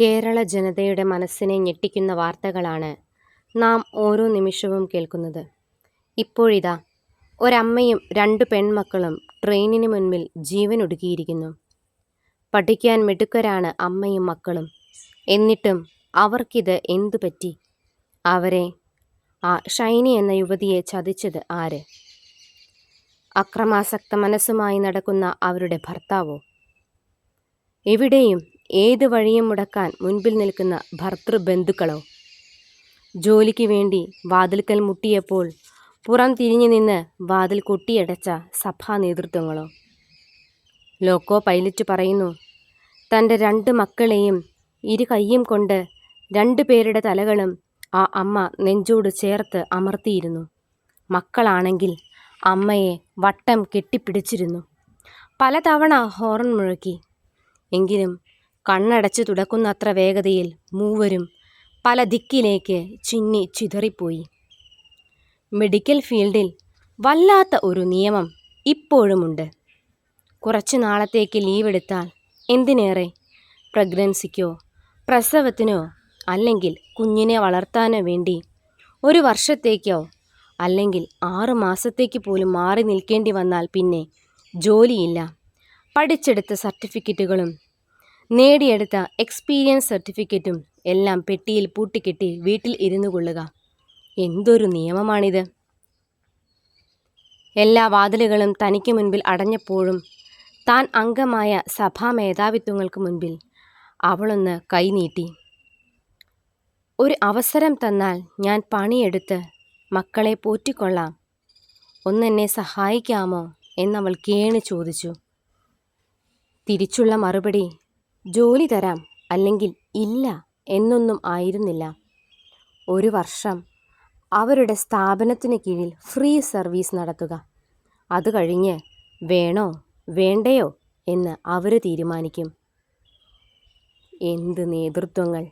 കേരള ജനതയുടെ മനസ്സിനെ ഞെട്ടിക്കുന്ന വാർത്തകളാണ് നാം ഓരോ നിമിഷവും കേൾക്കുന്നത്. ഇപ്പോഴിതാ ഒരമ്മയും രണ്ട് പെൺമക്കളും ട്രെയിനിന് മുൻപിൽ ജീവനൊടുക്കിയിരിക്കുന്നു. പഠിക്കാൻ മിടുക്കരാണ് അമ്മയും മക്കളും. എന്നിട്ടും അവർക്കിത് എന്തു പറ്റി? അവരെ, ആ ഷൈനി എന്ന യുവതിയെ ചതിച്ചത് ആര്? അക്രമാസക്ത മനസ്സുമായി നടക്കുന്ന അവരുടെ ഭർത്താവോ? എവിടെയും ഏത് വഴിയും മുടക്കാൻ മുൻപിൽ നിൽക്കുന്ന ഭർത്തൃബന്ധുക്കളോ ജോലിക്ക് വേണ്ടി വാതിൽക്കൽ മുട്ടിയപ്പോൾ പുറം തിരിഞ്ഞു നിന്ന് വാതിൽ കൊട്ടിയടച്ച സഭാ നേതൃത്വങ്ങളോ ലോക്കോ പൈലറ്റ് പറയുന്നു, തന്റെ രണ്ട് മക്കളെയും ഇരു കൈയും കൊണ്ട് രണ്ടു പേരുടെ തലകളും ആ അമ്മ നെഞ്ചോട് ചേർത്ത് അമർത്തിയിരുന്നു. മക്കളാണെങ്കിൽ അമ്മയെ വട്ടം കെട്ടിപ്പിടിച്ചിരുന്നു. പലതവണ ഹോറൻ മുഴക്കി. എങ്കിലും കണ്ണടച്ച് തുടക്കുന്നത്ര വേഗതയിൽ മൂവരും പല ദിക്കിലേക്ക് ചിന്നി ചിതറിപ്പോയി. മെഡിക്കൽ ഫീൽഡിൽ വല്ലാത്ത ഒരു നിയമം ഇപ്പോഴുമുണ്ട്. കുറച്ചു നാളത്തേക്ക് ലീവെടുത്താൽ എന്തിനേറെ പ്രഗ്നൻസിക്കോ പ്രസവത്തിനോ അല്ലെങ്കിൽ കുഞ്ഞിനെ വളർത്താനോ വേണ്ടി ഒരു വർഷത്തേക്കോ അല്ലെങ്കിൽ ആറു മാസത്തേക്ക് പോലും മാറി നിൽക്കേണ്ടി വന്നാൽ പിന്നെ ജോലിയില്ല. പഠിച്ചെടുത്ത സർട്ടിഫിക്കറ്റുകളും നേടിയെടുത്ത എക്സ്പീരിയൻസ് സർട്ടിഫിക്കറ്റും എല്ലാം പെട്ടിയിൽ പൂട്ടിക്കെട്ടി വീട്ടിൽ ഇരുന്നു കൊള്ളുക എന്തൊരു നിയമമാണിത്? എല്ലാ വാതിലുകളും തനിക്ക് മുൻപിൽ അടഞ്ഞപ്പോഴും താൻ അംഗമായ സഭാ മേധാവിത്വങ്ങൾക്ക് മുൻപിൽ അവളൊന്ന് കൈനീട്ടി ഒരു അവസരം തന്നാൽ ഞാൻ പണിയെടുത്ത് മക്കളെ പോറ്റിക്കൊള്ളാം. ഒന്നെന്നെ സഹായിക്കാമോ എന്നവൾ കേണി ചോദിച്ചു. തിരിച്ചുള്ള മറുപടി ജോലി തരാം അല്ലെങ്കിൽ ഇല്ല എന്നൊന്നും ആയിരുന്നില്ല. ഒരു വർഷം അവരുടെ സ്ഥാപനത്തിന് കീഴിൽ ഫ്രീ സർവീസ് നടത്തുക. അത് കഴിഞ്ഞ് വേണോ വേണ്ടയോ എന്ന് അവർ തീരുമാനിക്കും. എന്ത് നേതൃത്വങ്ങൾ!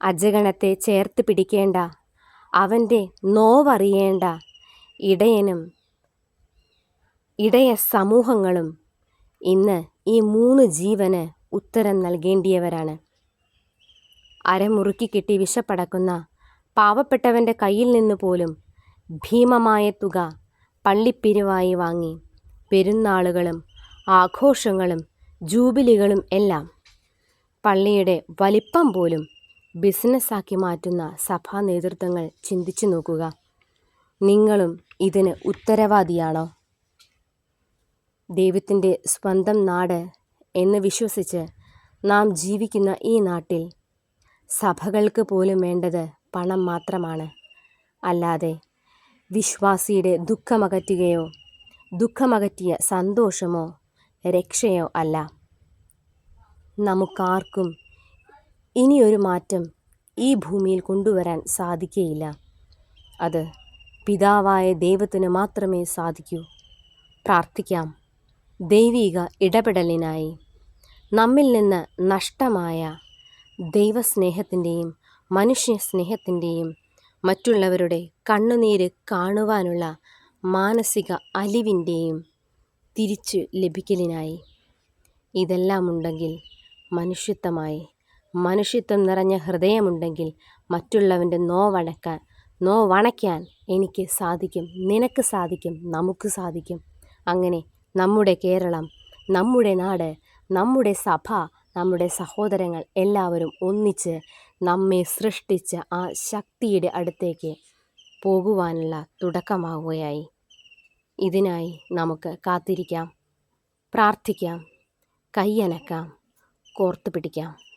അജഗണത്തെ ചേർത്ത് പിടിക്കേണ്ട, അവന്റെ നോവറിയേണ്ട ഇടയനും ഇടയ സമൂഹങ്ങളും ഇന്ന് ഈ മൂന്ന് ജീവന് ഉത്തരം നൽകേണ്ടിയവരാണ്. അരമുറുക്കിക്കെട്ടി വിശപ്പടക്കുന്ന പാവപ്പെട്ടവന്റെ കയ്യിൽ നിന്ന് പോലും ഭീമമായ തുക പള്ളിപ്പിരിവായി വാങ്ങി പെരുന്നാളുകളും ആഘോഷങ്ങളും ജൂബിലികളും എല്ലാം പള്ളിയുടെ വലിപ്പം പോലും ബിസിനസ്സാക്കി മാറ്റുന്ന സഭാ നേതൃത്വങ്ങൾ ചിന്തിച്ചു നോക്കുക. നിങ്ങളും ഇതിന് ഉത്തരവാദിയാണോ? ദൈവത്തിന്റെ സ്വന്തം നാട് എന്ന് വിശ്വസിച്ച് നാം ജീവിക്കുന്ന ഈ നാട്ടിൽ സഭകൾക്ക് പോലും വേണ്ടത് പണം മാത്രമാണ്. അല്ലാതെ വിശ്വാസിയുടെ ദുഃഖമകറ്റുകയോ ദുഃഖമകറ്റിയ സന്തോഷമോ രക്ഷയോ അല്ല. നമുക്കാർക്കും ഇനിയൊരു മാറ്റം ഈ ഭൂമിയിൽ കൊണ്ടുവരാൻ സാധിക്കുകയില്ല അത് പിതാവായ ദൈവത്തിന് മാത്രമേ സാധിക്കൂ. പ്രാർത്ഥിക്കാം ദൈവിക ഇടപെടലിനായി. നമ്മിൽ നിന്ന് നഷ്ടമായ ദൈവസ്നേഹത്തിന്റെയും മനുഷ്യസ്നേഹത്തിന്റെയും മറ്റുള്ളവരുടെ കണ്ണുനീര് കാണുവാനുള്ള മാനസിക അലിവിന്റെയും തിരിച്ചു ലഭിക്കലിനായി. ഇതെല്ലാമുണ്ടെങ്കിൽ മനുഷ്യത്വമായി. മനുഷ്യത്വം നിറഞ്ഞ ഹൃദയമുണ്ടെങ്കിൽ മറ്റുള്ളവന്റെ നോവണക്കാൻ നോവണയ്ക്കാൻ എനിക്ക് സാധിക്കും, നിനക്ക് സാധിക്കും, നമുക്ക് സാധിക്കും. അങ്ങനെ നമ്മുടെ കേരളം, നമ്മുടെ നാട്, നമ്മുടെ സഭ, നമ്മുടെ സഹോദരങ്ങൾ എല്ലാവരും ഒന്നിച്ച് നമ്മെ സൃഷ്ടിച്ച ആ ശക്തിയുടെ അടുത്തേക്ക് പോകുവാനുള്ള തുടക്കമാവുകയായി. ഇതിനായി നമുക്ക് കാത്തിരിക്കാം, പ്രാർത്ഥിക്കാം, കൈയനക്കാം, കോർത്തുപിടിക്കാം.